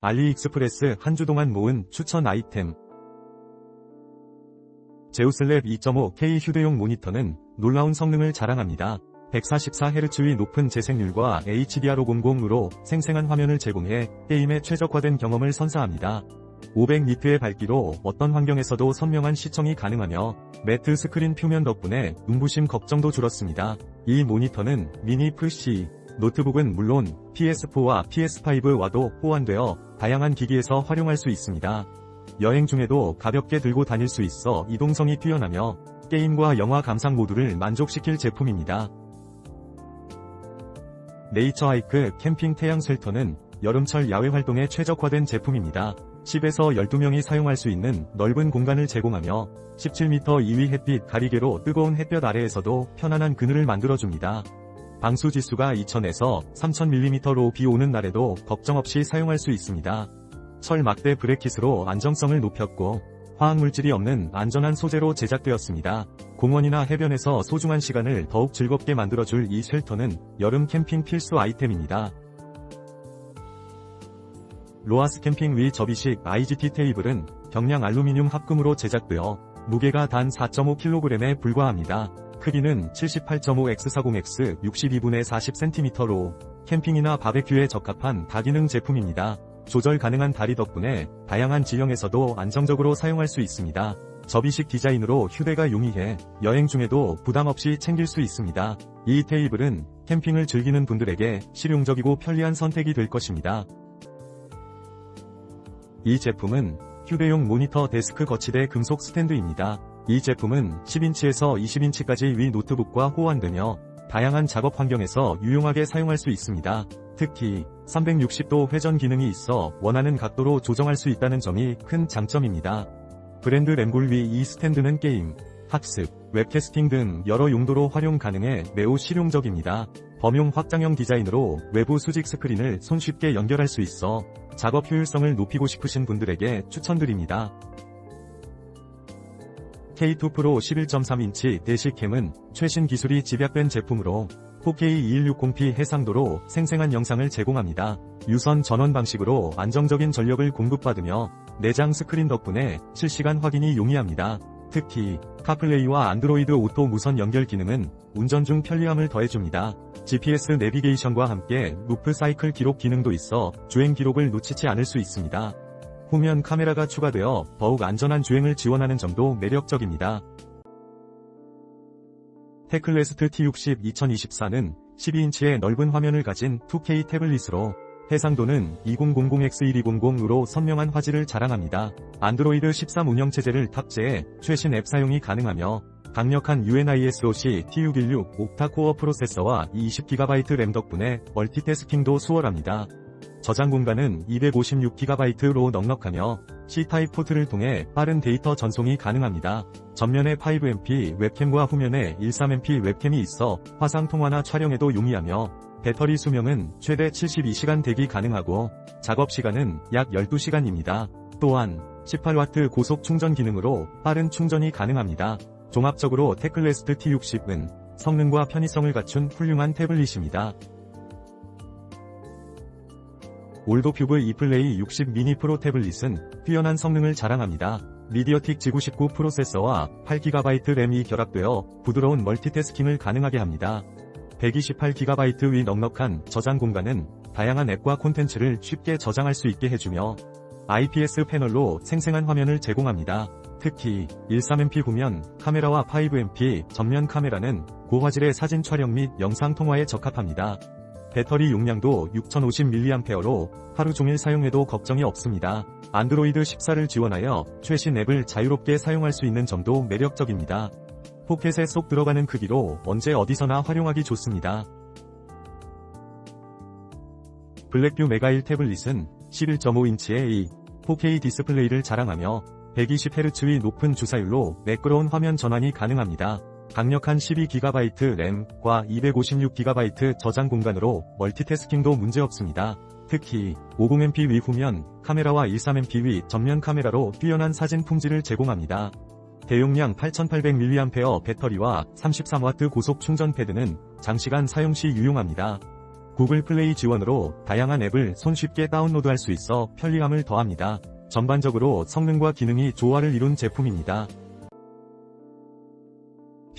알리익스프레스 한 주 동안 모은 추천 아이템 제우슬랩 2.5K 휴대용 모니터는 놀라운 성능을 자랑합니다. 144Hz의 높은 재생률과 HDR500으로 생생한 화면을 제공해 게임에 최적화된 경험을 선사합니다. 500니트의 밝기로 어떤 환경에서도 선명한 시청이 가능하며 매트 스크린 표면 덕분에 눈부심 걱정도 줄었습니다. 이 모니터는 미니 푸시, 노트북은 물론 PS4와 PS5와도 호환되어 다양한 기기에서 활용할 수 있습니다. 여행 중에도 가볍게 들고 다닐 수 있어 이동성이 뛰어나며 게임과 영화 감상 모두를 만족시킬 제품입니다. 네이처 하이크 캠핑 태양 쉘터는 여름철 야외 활동에 최적화된 제품입니다. 10에서 12명이 사용할 수 있는 넓은 공간을 제공하며 17m 이위 햇빛 가리개로 뜨거운 햇볕 아래에서도 편안한 그늘을 만들어줍니다. 방수 지수가 2000에서 3000mm로 비 오는 날에도 걱정 없이 사용할 수 있습니다. 철 막대 브레킷으로 안정성을 높였고 화학물질이 없는 안전한 소재로 제작되었습니다. 공원이나 해변에서 소중한 시간을 더욱 즐겁게 만들어줄 이 쉘터는 여름 캠핑 필수 아이템입니다. 로아스 캠핑 위 접이식 IGT 테이블은 경량 알루미늄 합금으로 제작되어 무게가 단 4.5kg에 불과합니다. 크기는 78.5x40x 62분의 40cm로 캠핑이나 바베큐에 적합한 다기능 제품입니다. 조절 가능한 다리 덕분에 다양한 지형에서도 안정적으로 사용할 수 있습니다. 접이식 디자인으로 휴대가 용이해 여행 중에도 부담 없이 챙길 수 있습니다. 이 테이블은 캠핑을 즐기는 분들에게 실용적이고 편리한 선택이 될 것입니다. 이 제품은 휴대용 모니터 데스크 거치대 금속 스탠드입니다. 이 제품은 10인치에서 20인치까지 위 노트북과 호환되며 다양한 작업 환경에서 유용하게 사용할 수 있습니다. 특히 360도 회전 기능이 있어 원하는 각도로 조정할 수 있다는 점이 큰 장점입니다. 브랜드 램볼 위 이 스탠드는 게임, 학습, 웹캐스팅 등 여러 용도로 활용 가능해 매우 실용적입니다. 범용 확장형 디자인으로 외부 수직 스크린을 손쉽게 연결할 수 있어 작업 효율성을 높이고 싶으신 분들에게 추천드립니다. K2 프로 11.3인치 대시캠은 최신 기술이 집약된 제품으로 4K 2160p 해상도로 생생한 영상을 제공합니다. 유선 전원 방식으로 안정적인 전력을 공급받으며 내장 스크린 덕분에 실시간 확인이 용이합니다. 특히 카플레이와 안드로이드 오토 무선 연결 기능은 운전 중 편리함을 더해줍니다. GPS 내비게이션과 함께 루프 사이클 기록 기능도 있어 주행 기록을 놓치지 않을 수 있습니다. 후면 카메라가 추가되어 더욱 안전한 주행을 지원하는 점도 매력적입니다. 테클레스트 T60 2024는 12인치의 넓은 화면을 가진 2K 태블릿으로 해상도는 2000X1200으로 선명한 화질을 자랑합니다. 안드로이드 13 운영체제를 탑재해 최신 앱 사용이 가능하며 강력한 UNISOC T616 옥타코어 프로세서와 20GB 램 덕분에 멀티태스킹도 수월합니다. 저장 공간은 256GB로 넉넉하며 C타입 포트를 통해 빠른 데이터 전송이 가능합니다. 전면에 5MP 웹캠과 후면에 13MP 웹캠이 있어 화상 통화나 촬영에도 용이하며 배터리 수명은 최대 72시간 대기 가능하고 작업 시간은 약 12시간입니다. 또한 18W 고속 충전 기능으로 빠른 충전이 가능합니다. 종합적으로 테클레스트 T60은 성능과 편의성을 갖춘 훌륭한 태블릿입니다. 올도큐브 이플레이 60 미니 프로 태블릿은 뛰어난 성능을 자랑합니다. 미디어틱 G99 프로세서와 8GB 램이 결합되어 부드러운 멀티태스킹을 가능하게 합니다. 128GB 위 넉넉한 저장 공간은 다양한 앱과 콘텐츠를 쉽게 저장할 수 있게 해주며 IPS 패널로 생생한 화면을 제공합니다. 특히 13MP 후면 카메라와 5MP 전면 카메라는 고화질의 사진 촬영 및 영상 통화에 적합합니다. 배터리 용량도 6050mAh로 하루 종일 사용해도 걱정이 없습니다. 안드로이드 14를 지원하여 최신 앱을 자유롭게 사용할 수 있는 점도 매력적입니다. 포켓에 쏙 들어가는 크기로 언제 어디서나 활용하기 좋습니다. 블랙뷰 메가1 태블릿은 11.5인치의 4K 디스플레이를 자랑하며 120Hz의 높은 주사율로 매끄러운 화면 전환이 가능합니다. 강력한 12GB 램과 256GB 저장 공간으로 멀티태스킹도 문제없습니다. 특히 50MP 위 후면 카메라와 13MP 위 전면 카메라로 뛰어난 사진 품질을 제공합니다. 대용량 8800mAh 배터리와 33W 고속 충전 패드는 장시간 사용 시 유용합니다. 구글 플레이 지원으로 다양한 앱을 손쉽게 다운로드할 수 있어 편리함을 더합니다. 전반적으로 성능과 기능이 조화를 이룬 제품입니다.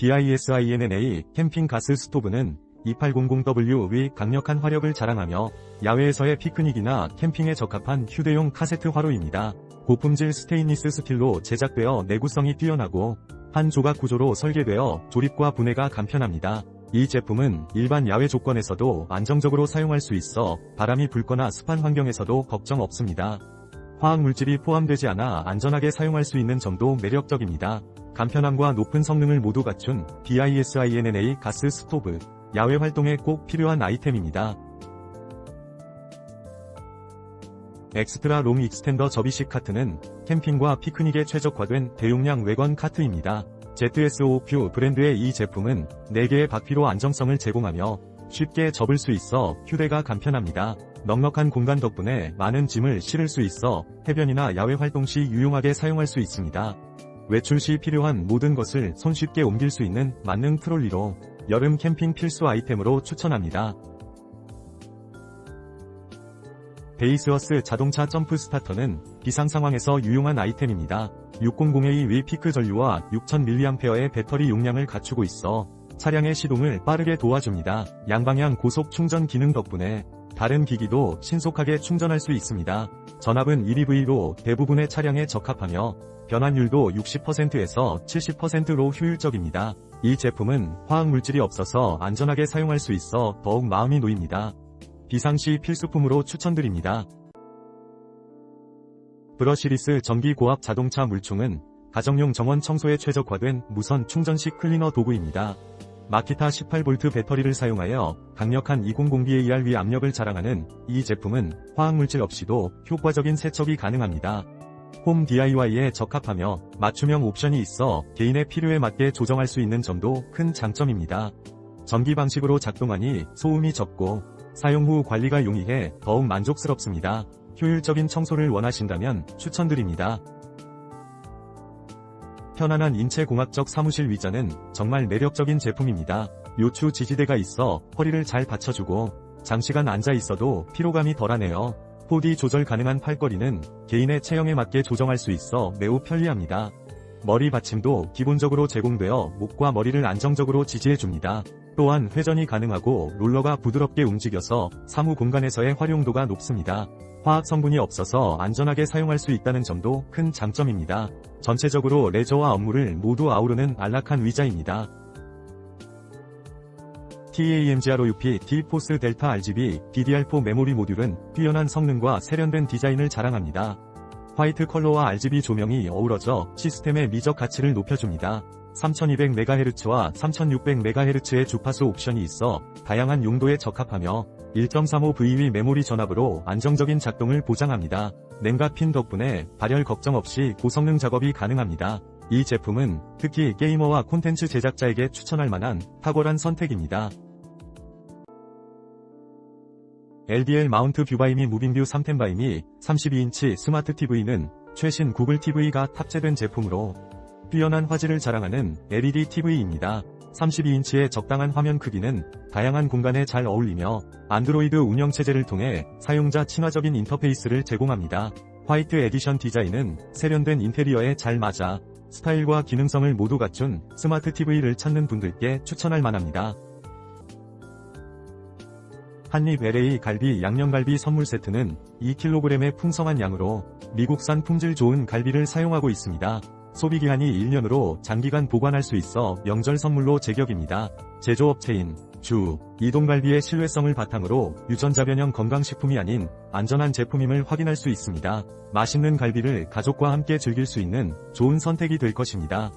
BISINNA 캠핑 가스 스토브는 2800W의 강력한 화력을 자랑하며 야외에서의 피크닉이나 캠핑에 적합한 휴대용 카세트 화로입니다. 고품질 스테인리스 스틸로 제작되어 내구성이 뛰어나고 한 조각 구조로 설계되어 조립과 분해가 간편합니다. 이 제품은 일반 야외 조건에서도 안정적으로 사용할 수 있어 바람이 불거나 습한 환경에서도 걱정 없습니다. 화학 물질이 포함되지 않아 안전하게 사용할 수 있는 점도 매력적입니다. 간편함과 높은 성능을 모두 갖춘 BISINNA 가스 스토브, 야외 활동에 꼭 필요한 아이템입니다. 엑스트라 롱 익스텐더 접이식 카트는 캠핑과 피크닉에 최적화된 대용량 외관 카트입니다. ZSOQ 브랜드의 이 제품은 4개의 바퀴로 안정성을 제공하며 쉽게 접을 수 있어 휴대가 간편합니다. 넉넉한 공간 덕분에 많은 짐을 실을 수 있어 해변이나 야외 활동 시 유용하게 사용할 수 있습니다. 외출 시 필요한 모든 것을 손쉽게 옮길 수 있는 만능 트롤리로 여름 캠핑 필수 아이템으로 추천합니다. 베이스워스 자동차 점프 스타터는 비상 상황에서 유용한 아이템입니다. 600A 위 피크 전류와 6000mAh의 배터리 용량을 갖추고 있어 차량의 시동을 빠르게 도와줍니다. 양방향 고속 충전 기능 덕분에 다른 기기도 신속하게 충전할 수 있습니다. 전압은 1EV로 대부분의 차량에 적합하며 변환율도 60%에서 70%로 효율적입니다. 이 제품은 화학물질이 없어서 안전하게 사용할 수 있어 더욱 마음이 놓입니다. 비상시 필수품으로 추천드립니다. 브러시리스 전기 고압 자동차 물총은 가정용 정원 청소에 최적화된 무선 충전식 클리너 도구입니다. 마키타 18V 배터리를 사용하여 강력한 200BAR 위 압력을 자랑하는 이 제품은 화학물질 없이도 효과적인 세척이 가능합니다. 홈 DIY에 적합하며 맞춤형 옵션이 있어 개인의 필요에 맞게 조정할 수 있는 점도 큰 장점입니다. 전기 방식으로 작동하니 소음이 적고 사용 후 관리가 용이해 더욱 만족스럽습니다. 효율적인 청소를 원하신다면 추천드립니다. 편안한 인체공학적 사무실 위자는 정말 매력적인 제품입니다. 요추 지지대가 있어 허리를 잘 받쳐주고 장시간 앉아 있어도 피로감이 덜하네요. 4D 조절 가능한 팔걸이는 개인의 체형에 맞게 조정할 수 있어 매우 편리합니다. 머리 받침도 기본적으로 제공되어 목과 머리를 안정적으로 지지해줍니다. 또한 회전이 가능하고 롤러가 부드럽게 움직여서 사무 공간에서의 활용도가 높습니다. 화학 성분이 없어서 안전하게 사용할 수 있다는 점도 큰 장점입니다. 전체적으로 레저와 업무를 모두 아우르는 안락한 의자입니다. TAMGROUP D-포스 델타 RGB DDR4 메모리 모듈은 뛰어난 성능과 세련된 디자인을 자랑합니다. 화이트 컬러와 RGB 조명이 어우러져 시스템의 미적 가치를 높여줍니다. 3200MHz와 3600MHz의 주파수 옵션이 있어 다양한 용도에 적합하며 1.35VV 메모리 전압으로 안정적인 작동을 보장합니다. 냉각 핀 덕분에 발열 걱정 없이 고성능 작업이 가능합니다. 이 제품은 특히 게이머와 콘텐츠 제작자에게 추천할 만한 탁월한 선택입니다. LDL 마운트 뷰바이 미 무빙뷰 3텐 바이 미 32인치 스마트 TV는 최신 구글 TV가 탑재된 제품으로 뛰어난 화질을 자랑하는 LED TV입니다. 32인치의 적당한 화면 크기는 다양한 공간에 잘 어울리며 안드로이드 운영체제를 통해 사용자 친화적인 인터페이스를 제공합니다. 화이트 에디션 디자인은 세련된 인테리어에 잘 맞아 스타일과 기능성을 모두 갖춘 스마트 TV를 찾는 분들께 추천할 만합니다. 한입 LA 갈비 양념갈비 선물 세트는 2kg의 풍성한 양으로 미국산 품질 좋은 갈비를 사용하고 있습니다. 소비기한이 1년으로 장기간 보관할 수 있어 명절 선물로 제격입니다. 제조업체인 주 이동갈비의 신뢰성을 바탕으로 유전자 변형 건강식품이 아닌 안전한 제품임을 확인할 수 있습니다. 맛있는 갈비를 가족과 함께 즐길 수 있는 좋은 선택이 될 것입니다.